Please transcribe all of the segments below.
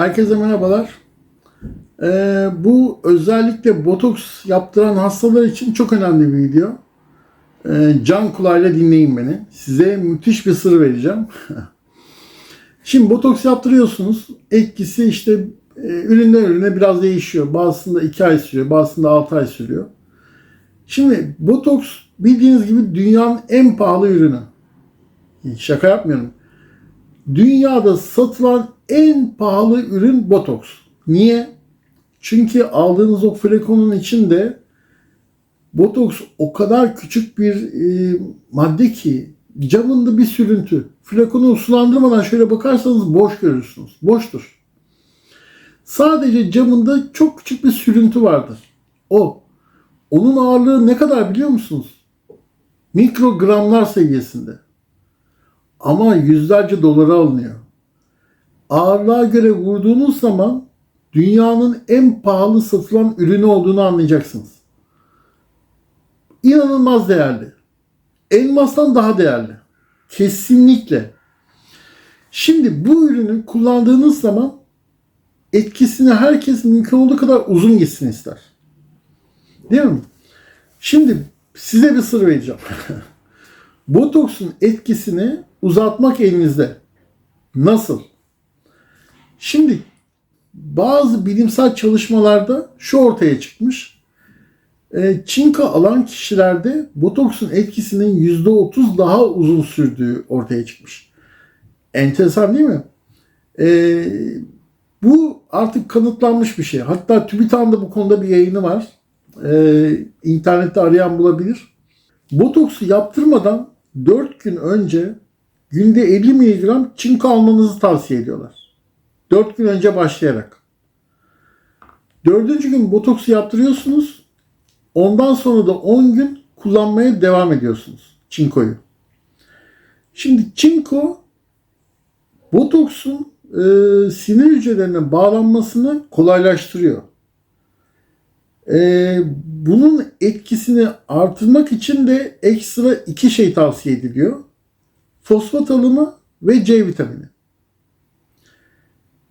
Herkese merhabalar. Ee, bu özellikle botoks yaptıran hastalar için çok önemli bir video. Ee, can kulağıyla dinleyin beni. Size müthiş bir sır vereceğim. Şimdi botoks yaptırıyorsunuz. Etkisi işte e, üründen ürüne biraz değişiyor. Bazısında 2 ay sürüyor, bazısında 6 ay sürüyor. Şimdi botoks bildiğiniz gibi dünyanın en pahalı ürünü. Şaka yapmıyorum. Dünyada satılan en pahalı ürün botoks. Niye? Çünkü aldığınız o flakonun içinde botoks o kadar küçük bir e, madde ki camında bir sürüntü. Flakonu sulandırmadan şöyle bakarsanız boş görürsünüz. Boştur. Sadece camında çok küçük bir sürüntü vardır. O. Onun ağırlığı ne kadar biliyor musunuz? Mikrogramlar seviyesinde. Ama yüzlerce dolara alınıyor. Ağırlığa göre vurduğunuz zaman dünyanın en pahalı satılan ürünü olduğunu anlayacaksınız. İnanılmaz değerli. Elmastan daha değerli. Kesinlikle. Şimdi bu ürünü kullandığınız zaman etkisini herkes mümkün olduğu kadar uzun gitsin ister. Değil mi? Şimdi size bir sır vereceğim. Botoksun etkisini uzatmak elinizde. Nasıl? Şimdi bazı bilimsel çalışmalarda şu ortaya çıkmış. E, çinko alan kişilerde botoksun etkisinin %30 daha uzun sürdüğü ortaya çıkmış. Enteresan değil mi? E, bu artık kanıtlanmış bir şey. Hatta TÜBİTAK'ın bu konuda bir yayını var. E, internette arayan bulabilir. Botoksu yaptırmadan 4 gün önce günde 50 mg çinko almanızı tavsiye ediyorlar. 4 gün önce başlayarak. Dördüncü gün botoksu yaptırıyorsunuz. Ondan sonra da 10 gün kullanmaya devam ediyorsunuz çinkoyu. Şimdi çinko botoksun e, sinir hücrelerine bağlanmasını kolaylaştırıyor. E, bunun etkisini artırmak için de ekstra iki şey tavsiye ediliyor. Fosfat alımı ve C vitamini.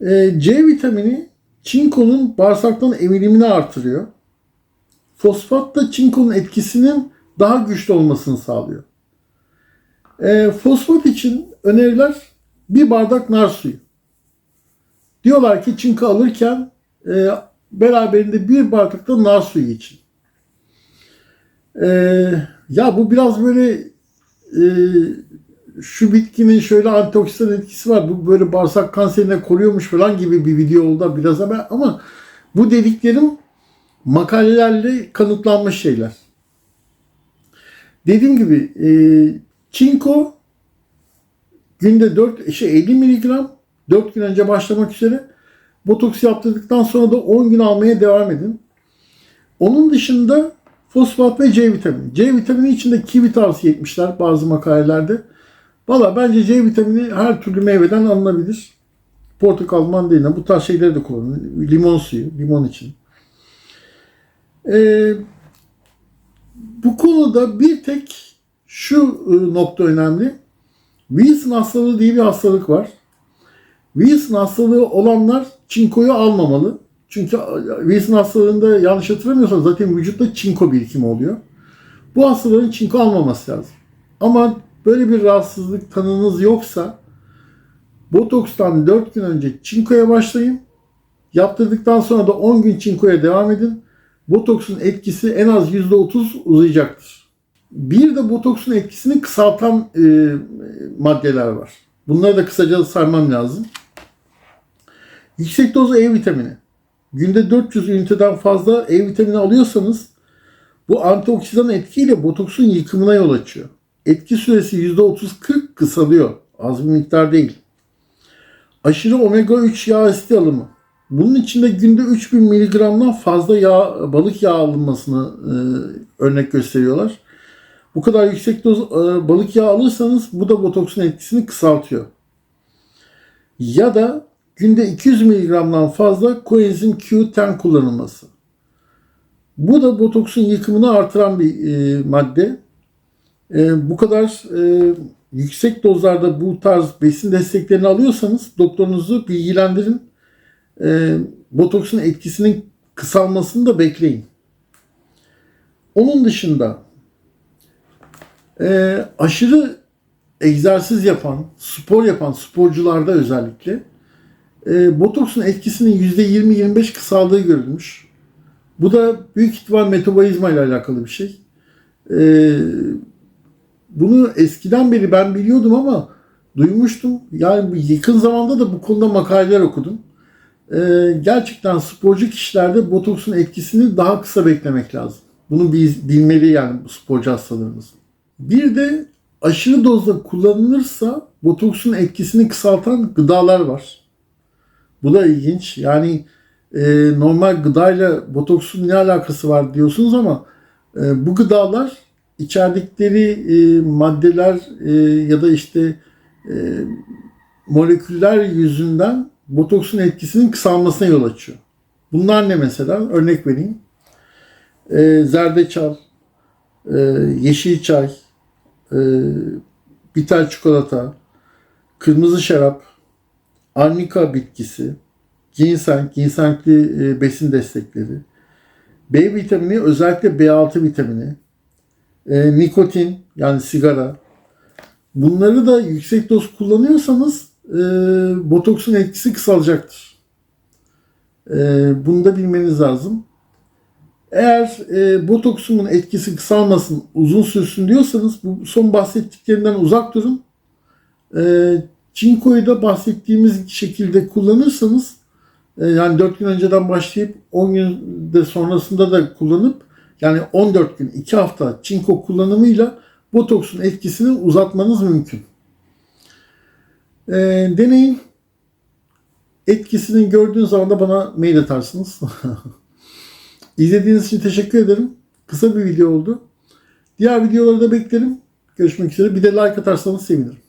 E, C vitamini çinkonun bağırsaktan emilimini artırıyor. Fosfat da çinkonun etkisinin daha güçlü olmasını sağlıyor. E, fosfat için öneriler bir bardak nar suyu. Diyorlar ki çinko alırken e, beraberinde bir bardak da nar suyu için. E, ya bu biraz böyle e, şu bitkinin şöyle antioksidan etkisi var. Bu böyle bağırsak kanserine koruyormuş falan gibi bir video oldu biraz ama ama bu dediklerim makalelerle kanıtlanmış şeyler. Dediğim gibi e, çinko günde 4 şey 50 miligram 4 gün önce başlamak üzere botoks yaptırdıktan sonra da 10 gün almaya devam edin. Onun dışında fosfat ve C vitamini. C vitamini içinde kivi tavsiye etmişler bazı makalelerde. Valla bence C vitamini her türlü meyveden alınabilir. Portakal, mandalina bu tarz şeyleri de kullanın. Limon suyu, limon için. Ee, bu konuda bir tek şu e, nokta önemli. Wilson hastalığı diye bir hastalık var. Wilson hastalığı olanlar çinkoyu almamalı. Çünkü Wilson hastalığında yanlış hatırlamıyorsam zaten vücutta çinko birikimi oluyor. Bu hastaların çinko almaması lazım. Ama böyle bir rahatsızlık tanınız yoksa botokstan 4 gün önce çinkoya başlayın. Yaptırdıktan sonra da 10 gün çinkoya devam edin. Botoksun etkisi en az %30 uzayacaktır. Bir de botoksun etkisini kısaltan e, maddeler var. Bunları da kısaca sarmam lazım. Yüksek doz E vitamini. Günde 400 üniteden fazla E vitamini alıyorsanız bu antioksidan etkiyle botoksun yıkımına yol açıyor. Etki süresi %30-40 kısalıyor. Az bir miktar değil. Aşırı omega 3 yağ asidi alımı. Bunun içinde günde 3000 miligramdan fazla yağ, balık yağı alınmasını e, örnek gösteriyorlar. Bu kadar yüksek doz e, balık yağı alırsanız bu da botoksun etkisini kısaltıyor. Ya da günde 200 miligramdan fazla koenzim Q10 kullanılması. Bu da botoksun yıkımını artıran bir e, madde. E, bu kadar e, yüksek dozlarda bu tarz besin desteklerini alıyorsanız doktorunuzu bilgilendirin. e, botoksun etkisinin kısalmasını da bekleyin. Onun dışında e, aşırı egzersiz yapan, spor yapan sporcularda özellikle e, botoksun etkisinin %20-25 kısaldığı görülmüş. Bu da büyük ihtimal metabolizma ile alakalı bir şey. E, bunu eskiden beri ben biliyordum ama duymuştum. Yani yakın zamanda da bu konuda makaleler okudum. E, gerçekten sporcu kişilerde botoksun etkisini daha kısa beklemek lazım. Bunu bilmeli yani sporcu hastalarımız. Bir de aşırı dozda kullanılırsa botoksun etkisini kısaltan gıdalar var. Bu da ilginç. Yani e, normal gıdayla botoksun ne alakası var diyorsunuz ama e, bu gıdalar içerdikleri e, maddeler e, ya da işte e, moleküller yüzünden botoksun etkisinin kısalmasına yol açıyor. Bunlar ne mesela? Örnek vereyim. E, zerdeçal, e, yeşil çay, e, bitter çikolata, kırmızı şarap, arnika bitkisi, ginseng, ginsengli e, besin destekleri, B vitamini özellikle B6 vitamini, e, nikotin yani sigara. Bunları da yüksek doz kullanıyorsanız e, botoksun etkisi kısalacaktır. E, bunu da bilmeniz lazım. Eğer e, botoksumun etkisi kısalmasın, uzun sürsün diyorsanız bu son bahsettiklerimden uzak durun. E, çinkoyu da bahsettiğimiz şekilde kullanırsanız e, yani 4 gün önceden başlayıp 10 gün de sonrasında da kullanıp yani 14 gün 2 hafta çinko kullanımıyla botoksun etkisini uzatmanız mümkün. E, deneyin. Etkisini gördüğün zaman da bana mail atarsınız. İzlediğiniz için teşekkür ederim. Kısa bir video oldu. Diğer videoları da beklerim. Görüşmek üzere. Bir de like atarsanız sevinirim.